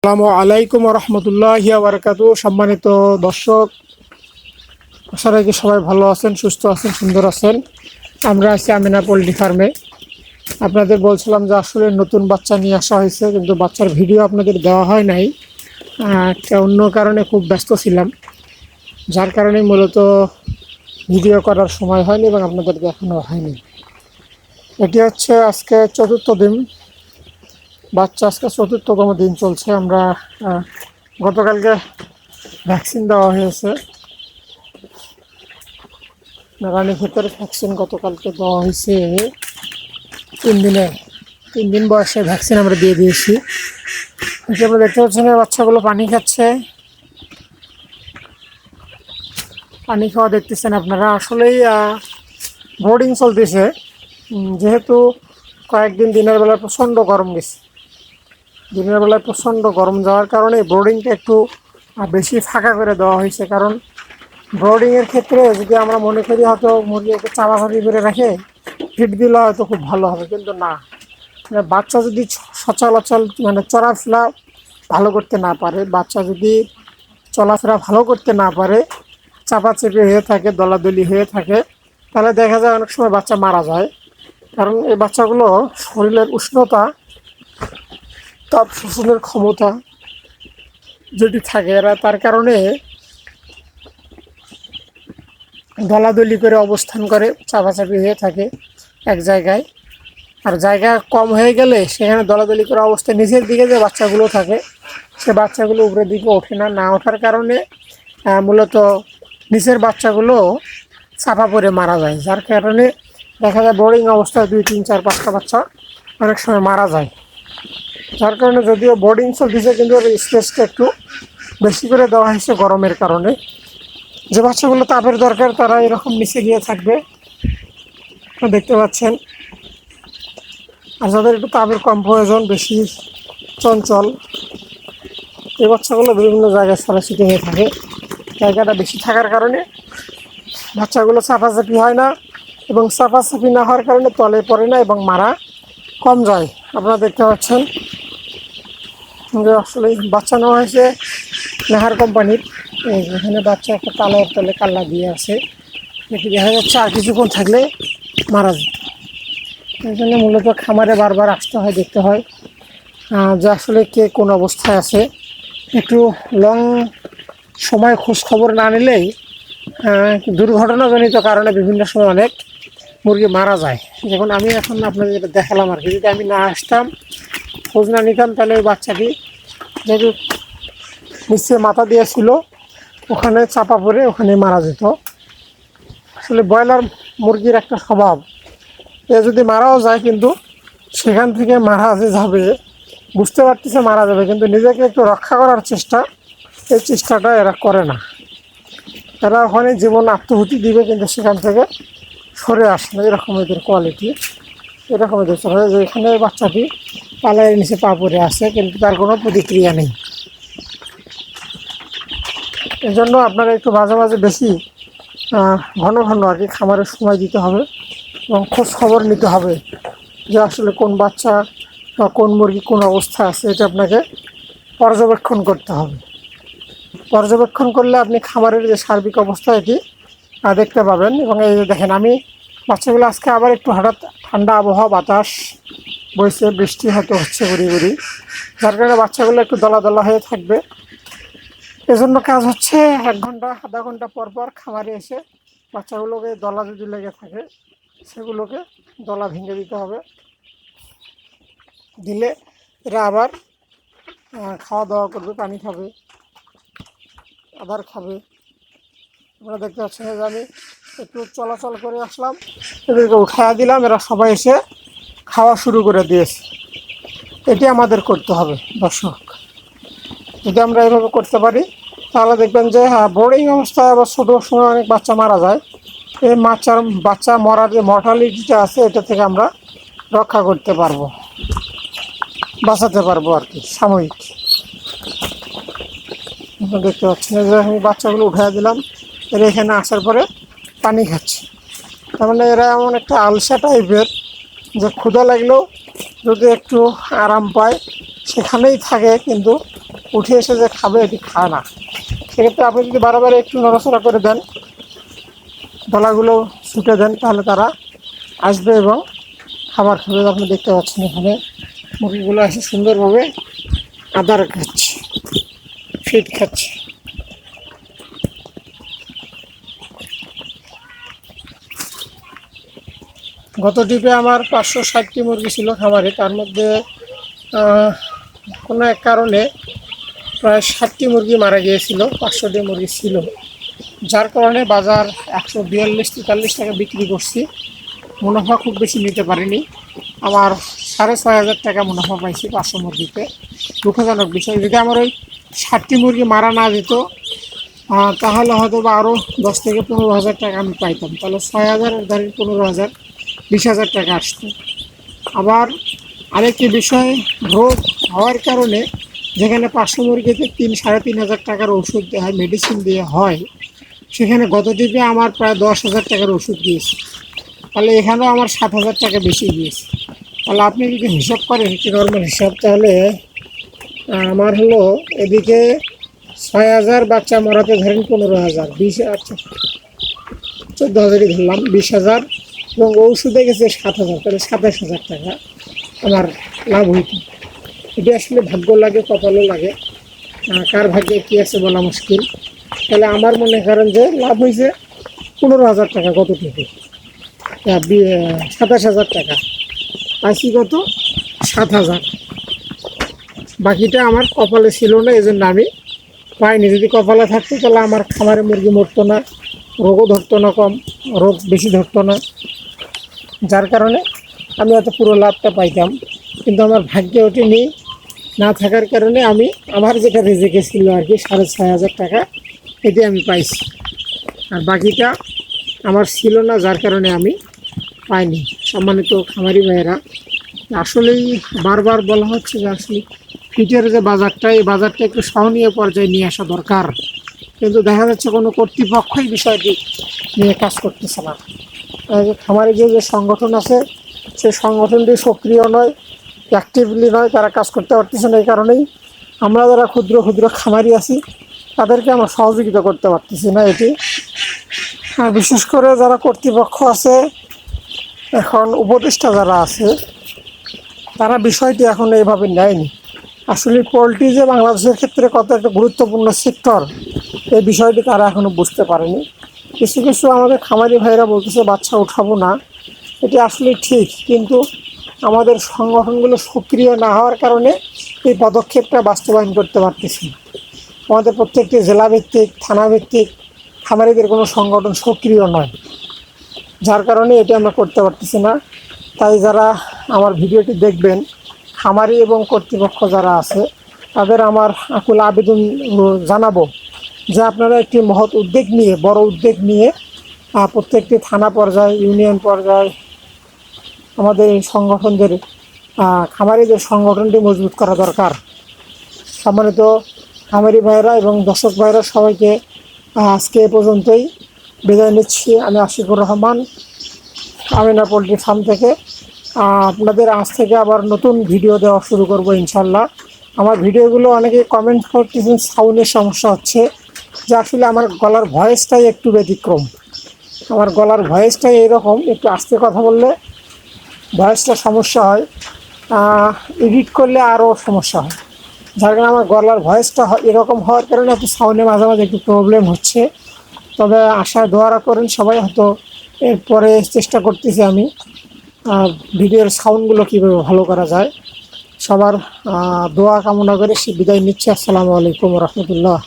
আসসালামু আলাইকুম রহমতুল্লাহ বারকাতু সম্মানিত দর্শক, আশা রাখি সবাই ভালো আছেন, সুস্থ আছেন, সুন্দর আছেন। আমরা আছি আমিনা পোলট্রি ফার্মে। আপনাদের বলছিলাম যে আসলে নতুন বাচ্চা নিয়ে আসা হয়েছে, কিন্তু বাচ্চার ভিডিও আপনাদের দেওয়া হয় নাই। অন্য কারণে খুব ব্যস্ত ছিলাম, যার কারণে মূলত ভিডিও করার সময় হয়নি এবং আপনাদের দেখানো হয়নি। এটি হচ্ছে আজকে চতুর্থ দিন। বাচ্চা আজকে চতুর্থতম দিন চলছে। আমরা গতকালকে ভ্যাকসিন দেওয়া হয়েছে। রানী ক্ষেতের ভ্যাকসিন গতকালকে দেওয়া হয়েছে। তিন দিনে, তিন দিন বয়সে ভ্যাকসিন আমরা দিয়ে দিয়েছি। আমরা দেখতে পাচ্ছেন, এই বাচ্চাগুলো পানি খাচ্ছে। পানি খাওয়া দেখতেছেন আপনারা। আসলেই বোর্ডিং চলতেছে। যেহেতু কয়েকদিন দিনের বেলা প্রচণ্ড গরম গেছে। দিনের বেলায় প্রচণ্ড গরম যাওয়ার কারণে বোর্ডিংটা একটু বেশি ফাঁকা করে দেওয়া হয়েছে। কারণ বোর্ডিংয়ের ক্ষেত্রে যদি আমরা মনে করি হয়তো মুরগি মুরগিকে চাপাচাপি করে রাখে ফিট দিলে হয়তো খুব ভালো হবে, কিন্তু না। মানে বাচ্চা যদি সচলাচল মানে চলাফেরা ভালো করতে না পারে, বাচ্চা যদি চলাফেরা ভালো করতে না পারে, চাপাচাপি হয়ে থাকে, দলাদলি হয়ে থাকে, তাহলে দেখা যায় অনেক সময় বাচ্চা মারা যায়। কারণ এই বাচ্চাগুলো শরীরের উষ্ণতা তাপ শোষণের ক্ষমতা যেটি থাকে, এরা তার কারণে দলাদলি করে অবস্থান করে, চাপাচাপি হয়ে থাকে এক জায়গায়। আর জায়গা কম হয়ে গেলে সেখানে দলাদলি করে অবস্থায় নিচের দিকে যে বাচ্চাগুলো থাকে, সে বাচ্চাগুলো উপরের দিকে ওঠে না। না ওঠার কারণে মূলত নিচের বাচ্চাগুলো চাপা পড়ে মারা যায়। যার কারণে দেখা যায় বোর্ডিং অবস্থায় দুই, তিন, চার, পাঁচটা বাচ্চা অনেক সময় মারা যায়। যার কারণে যদিও বোর্ডিং চলতেছে কিন্তু ওর স্পেসটা একটু বেশি করে দেওয়া হয়েছে গরমের কারণে। যে বাচ্চাগুলো তাপের দরকার, তারা এরকম নিচে গিয়ে থাকবে। দেখতে পাচ্ছেন। আর যাদের একটু তাপের কম প্রয়োজন, বেশি চঞ্চল, এই বাচ্চাগুলো বিভিন্ন জায়গায় ছড়াছিটি হয়ে থাকে। জায়গাটা বেশি থাকার কারণে বাচ্চাগুলো চাপাচাপি হয় না এবং চাপাচাপি না হওয়ার কারণে তলে পড়ে না এবং মারা কম যায়। আপনারা দেখতে পাচ্ছেন। আসলে বাচ্চা নেওয়া হয়েছে নেহার কোম্পানির। এখানে বাচ্চা একটা তালের তলে কাল্লা দিয়ে আছে। এটি দেখা যাচ্ছে আর কিছুক্ষণ থাকলে মারা যেত। এই জন্য মূলত খামারে বারবার আসতে হয়, দেখতে হয়। যে আসলে কে কোন অবস্থায় আছে। একটু লং সময় খোঁজ খবর না নিলেই দুর্ঘটনাজনিত কারণে বিভিন্ন সময় অনেক মুরগি মারা যায়। যেমন আমি এখন আপনাদের দেখালাম আর কি। যদি আমি না আসতাম খোঁজ না নিতাম তাহলে ওই বাচ্চাটি যেহেতু নিচে মাথা দিয়েছিল ওখানে চাপা পড়ে ওখানে মারা যেত। আসলে ব্রয়লার মুরগির একটা স্বভাব। এ যদি মারাও যায় কিন্তু সেখান থেকে মারা যে যাবে, বুঝতে পারতেছে মারা যাবে, কিন্তু নিজেকে একটু রক্ষা করার চেষ্টা, এই চেষ্টাটা এরা করে না। এরা ওখানে জীবন আত্মহুতি দিবে কিন্তু সেখান থেকে সরে আসে এরকম এদের কোয়ালিটি এরকম এদের চলে। যে এখানে বাচ্চাটি পালায়ের নিচে পা পড়ে আছে, কিন্তু তার কোনো প্রতিক্রিয়া নেই। এই জন্য আপনারা একটু মাঝে মাঝে বেশি ঘন ঘন আর কি খামারের সময় দিতে হবে এবং খোঁজ খবর নিতে হবে যে আসলে কোন বাচ্চা বা কোন মুরগি কোন অবস্থা আছে, এটা আপনাকে পর্যবেক্ষণ করতে হবে। পর্যবেক্ষণ করলে আপনি খামারের যে সার্বিক অবস্থা এটি দেখতে পাবেন। এবং এই দেখেন, আমি বাচ্চাগুলো আজকে আবার একটু হঠাৎ ঠান্ডা আবহাওয়া, বাতাস বইছে, বৃষ্টি হয়তো হচ্ছে গুড়ি গুড়ি। যার কারণে বাচ্চাগুলো একটু দলা দলা হয়ে থাকবে। এজন্য কাজ হচ্ছে এক ঘণ্টা, আধা ঘণ্টা পর পর খামারে এসে বাচ্চাগুলোকে দলা যদি লেগে থাকে, সেগুলোকে দলা ভেঙে দিতে হবে। দিলে এরা আবার খাওয়া দাওয়া করবে, পানি খাবে আবার খাবে। আপনারা দেখতে পাচ্ছি আমি একটু চলাচল করে আসলাম। এদেরকে উঠায়া দিলাম, এরা সবাই এসে খাওয়া শুরু করে দিয়েছে। এটি আমাদের করতে হবে, দর্শক। যদি আমরা এভাবে করতে পারি, তাহলে দেখবেন যে হ্যাঁ বোর্ডিং অবস্থায় আবার ছোটো সময় অনেক বাচ্চা মারা যায়। এই বাচ্চার বাচ্চা মরার যে মর্টালিটিটা আছে, এটা থেকে আমরা রক্ষা করতে পারব, বাঁচাতে পারব আর কি, সাময়িক। দেখতে পাচ্ছেন, এই যে আমি বাচ্চাগুলো উঠিয়ে দিলাম, এরা এখানে আসার পরে পানি খাচ্ছে। তার মানে এরা এমন একটা আলসা টাইপের যে ক্ষুধা লাগলেও যদি একটু আরাম পায়, সেখানেই থাকে, কিন্তু উঠে এসে যে খাবে, এটি খায় না। সেক্ষেত্রে আপনি যদি বারবার একটু নড়াচড়া করে দেন দলাগুলো ছুটে দেন, তাহলে তারা আসবে এবং খাবার খাবে। আপনি দেখতে পাচ্ছেন এখানে মুরগিগুলো এসে সুন্দরভাবে আদার খাচ্ছে ফিট খাচ্ছে। গত টিপে আমার পাঁচশো ষাটটি মুরগি ছিল খামারে। তার মধ্যে কোনো এক কারণে প্রায় ষাটটি মুরগি মারা গিয়েছিল, পাঁচশোটি মুরগি ছিল। যার কারণে বাজার একশো বিয়াল্লিশ, তেতাল্লিশ টাকা বিক্রি করছি। মুনাফা খুব বেশি নিতে পারিনি। আমার সাড়ে ছয় হাজার টাকা মুনাফা পাইছি পাঁচশো মুরগিতে। দুঃখজনক বিষয়, যদি আমার ওই ষাটটি মুরগি মারা না যেত তাহলে হয়তো বা আরও দশ থেকে পনেরো হাজার টাকা আমি পাইতাম। তাহলে ছয় হাজার, ধরেন পনেরো হাজার বিশ হাজার টাকা আসতো আবার আরেকটি বিষয়, রোগ হওয়ার কারণে যেখানে পাঁচশো মুরগিতে তিন, সাড়ে তিন হাজার টাকার ওষুধ দেওয়া হয় মেডিসিন দিয়ে হয়, সেখানে গত টিপে আমার প্রায় দশ হাজার টাকার ওষুধ দিয়েছে। তাহলে এখানেও আমার সাত হাজার টাকা বেশি গিয়েছে তাহলে আপনি যদি হিসাব করেন, একটি নর্মাল হিসাব, তাহলে আমার হলো এদিকে ছয় হাজার বাচ্চা মরাতে ধরেন পনেরো হাজার, বিশ আচ্ছা চোদ্দ হাজারই ধরলাম, বিশ হাজার এবং ওষুধে গেছে সাত হাজার, তাহলে সাতাশ হাজার টাকা আমার লাভ হইত। এটি আসলে ভাগ্য লাগে, কপালও লাগে কার ভাগ্যে কী আছে বলা মুশকিল। তাহলে আমার মনে করেন যে লাভ হয়েছে পনেরো হাজার টাকা কত থেকে। সাতাশ হাজার টাকা। পাইছি কত? সাত হাজার। বাকিটা আমার কপালে ছিল না এই জন্য আমি পাইনি। যদি কপালে থাকতো, তাহলে আমার খামারে মুরগি মরতো না, রোগও ধরতো না কম, রোগ বেশি ধরতো না। যার কারণে আমি এত পুরো লাভটা পাইতাম। কিন্তু আমার ভাগ্যে ওটি নেই। না থাকার কারণে আমি আমার যেটা রেজেকে ছিল আর কি, সাড়ে ছয় হাজার টাকা, এটি আমি পাইছি। আর বাকিটা আমার ছিল না, যার কারণে আমি পাইনি। সম্মানিত খামারি ভাইয়েরা, আসলেই বারবার বলা হচ্ছে যে আসলে ফিটের যে বাজারটা, এই বাজারটা একটু সহনীয় পর্যায়ে নিয়ে আসা দরকার। কিন্তু দেখা যাচ্ছে কোনো কর্তৃপক্ষই বিষয়টি নিয়ে কাজ করতেছে না। খামারে যে যে সংগঠন আছে, সেই সংগঠনটি সক্রিয় নয় অ্যাক্টিভলি নয়, তারা কাজ করতে পারতেছে না এই কারণেই। আমরা যারা ক্ষুদ্র ক্ষুদ্র খামারি আছি, তাদেরকে আমরা সহযোগিতা করতে পারতেছি না এটি। বিশেষ করে যারা কর্তৃপক্ষ আছে, এখন উপদেষ্টা যারা আছে, তারা বিষয়টি এখন এইভাবে নেয়নি। আসলে পোলট্রি যে বাংলাদেশের ক্ষেত্রে কত একটা গুরুত্বপূর্ণ সেক্টর, এই বিষয়টি তারা এখনও বুঝতে পারেনি। কিছু কিছু আমাদের খামারি ভাইরা বলতেছে, বাচ্চা উঠাবো না। এটি আসলে ঠিক, কিন্তু আমাদের সংগঠনগুলো সক্রিয় না হওয়ার কারণে এই পদক্ষেপটা বাস্তবায়ন করতে পারতেছি আমাদের প্রত্যেকটি জেলা ভিত্তিক থানা ভিত্তিক খামারিদের কোনো সংগঠন সক্রিয় নয়, যার কারণে এটি আমরা করতে পারতেছি না। তাই যারা আমার ভিডিওটি দেখবেন, খামারি এবং কর্তৃপক্ষ যারা আছে, তাদের আমার আকুল আবেদন জানাব। যে আপনারা একটি মহৎ উদ্যোগ নিয়ে, বড় উদ্যোগ নিয়ে প্রত্যেকটি থানা পর্যায়ে, ইউনিয়ন পর্যায়ে আমাদের এই সংগঠনদের খামারিদের সংগঠনটি মজবুত করা দরকার। সম্মানিত খামারি ভাইরা এবং দর্শক ভাইরা সবাইকে আজকে এ পর্যন্তই। বিদায় নিচ্ছি আমি আশিকুর রহমান, আমিনা পোলট্রি ফার্ম থেকে। আপনাদের আজ থেকে আবার নতুন ভিডিও দেওয়া শুরু করব ইনশাল্লাহ। আমার ভিডিওগুলো অনেকে কমেন্ট করতেছেন, সাউন্ডের সমস্যা হচ্ছে। যে আসলে আমার গলার ভয়েসটাই একটু ব্যতিক্রম। আমার গলার ভয়েসটাই এরকম, একটু আস্তে কথা বললে ভয়েসটা সমস্যা হয় এডিট করলে আরও সমস্যা হয়। যার কারণে আমার গলার ভয়েসটা এরকম হওয়ার কারণে একটু সাউন্ডে মাঝে মাঝে একটু প্রবলেম হচ্ছে। তবে আশা দোয়ারা করেন সবাই হয়তো এরপরে চেষ্টা করতেছি আমি ভিডিওর সাউন্ডগুলো কীভাবে ভালো করা যায়। সবার দোয়া কামনা করে সে বিদায় নিচ্ছে। আসসালামু আলাইকুম রহমতুল্লাহ।